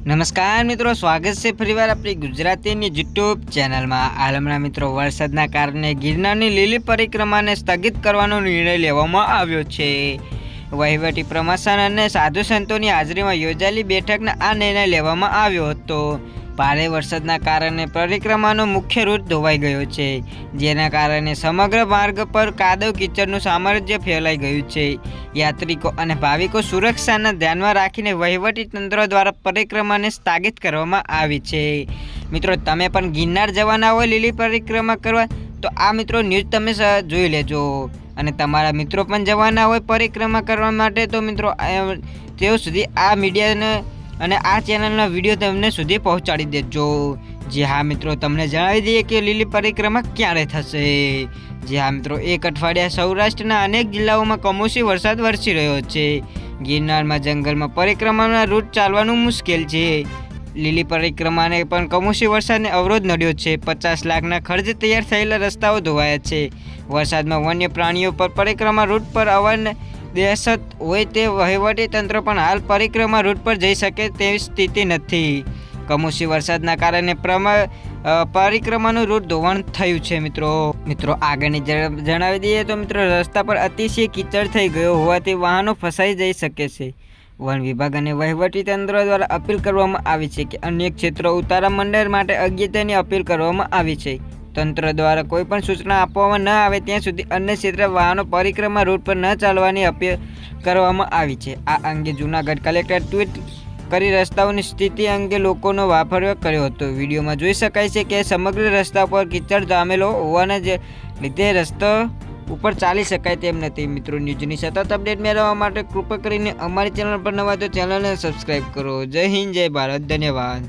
નમસ્કાર મિત્રો, સ્વાગત છે ફરીવાર આપણી ગુજરાતીની યુટ્યુબ ચેનલમાં. હાલમાં મિત્રો, વરસાદના કારણે ગિરનારની લીલી પરિક્રમાને સ્થગિત કરવાનો નિર્ણય લેવામાં આવ્યો છે. વહીવટી પ્રમોશન અને સાધુ સંતોની હાજરીમાં યોજાયેલી બેઠકને આ નિર્ણય લેવામાં આવ્યો હતો. ભારે વરસાદના કારણે પરિક્રમાનો મુખ્ય રૂટ ધોવાઈ ગયો છે, જેના કારણે સમગ્ર માર્ગ પર કાદવ કીચડનું સામ્રાજ્ય ફેલાઈ ગયું છે. યાત્રિકો અને ભાવિકો સુરક્ષાના ધ્યાનમાં રાખીને વહીવટી તંત્ર દ્વારા પરિક્રમાને સ્થગિત કરવામાં આવી છે. મિત્રો, તમે પણ ગિરનાર જવાના હોય લીલી પરિક્રમા કરવા, તો આ મિત્રો ન્યૂઝ તમે જોઈ લેજો. અને તમારા મિત્રો પણ જવાના હોય પરિક્રમા કરવા માટે, તો મિત્રો તેઓ સુધી આ મીડિયાને અને આ ચેનલના વીડિયો તમને સુધી પહોંચાડી દેજો. જે હા મિત્રો, તમને જણાવી દઈએ કે લીલી પરિક્રમા ક્યારે થશે? જે હા મિત્રો, એક અઠવાડિયા સૌરાષ્ટ્રના અનેક જિલ્લાઓમાં કમોસમી વરસાદ વરસી રહ્યો છે. ગિરનારમાં જંગલમાં પરિક્રમાના રૂટ ચાલવાનું મુશ્કેલ છે. લીલી પરિક્રમાને પણ કમોસમી વરસાદને અવરોધ નડ્યો છે. પચાસ લાખના ખર્ચે તૈયાર થયેલા રસ્તાઓ ધોવાયા છે. વરસાદમાં વન્ય પ્રાણીઓ પર પરિક્રમા રૂટ પર અવર દહેશત હોય તે વહીવટી તંત્ર પણ હાલ પરિક્રમા રૂટ પર જઈ શકે તેવી સ્થિતિ નથી. કમોસમી વરસાદના કારણે પરિક્રમાનું રૂટ ધોવાણ થયું છે, મિત્રો. મિત્રો, આગળની જણાવી દઈએ તો, મિત્રો, રસ્તા પર અતિશય કીચડ થઈ ગયો હોવાથી વાહનો ફસાઈ જઈ શકે છે. વન વિભાગ અને વહીવટી તંત્ર દ્વારા અપીલ કરવામાં આવી છે કે અન્ય ક્ષેત્રો ઉતારા મંડળ માટે અગત્યની અપીલ કરવામાં આવી છે. તંત્ર દ્વારા કોઈ પણ સૂચના આપવામાં ન આવે ત્યાં સુધી અન્ય ક્ષેત્રે વાહનો પરિક્રમા રૂટ પર ન ચાલવાની અપીલ કરવામાં આવી છે. આ અંગે જૂનાગઢ કલેક્ટર ટ્વીટ કરી રસ્તાઓની સ્થિતિ અંગે લોકોનો વાફર્યો કર્યો હતો. વિડીયોમાં જોઈ શકાય છે કે સમગ્ર રસ્તા પર કીચડ જામેલો હોવાના જે લીધે રસ્તો ઉપર ચાલી શકાય તેમ નથી. મિત્રો, ન્યૂઝની સતત અપડેટ મેળવવા માટે કૃપા કરીને અમારી ચેનલ પર નવા તો ચેનલને સબસ્ક્રાઈબ કરો. જય હિન્દ, જય ભારત. ધન્યવાદ.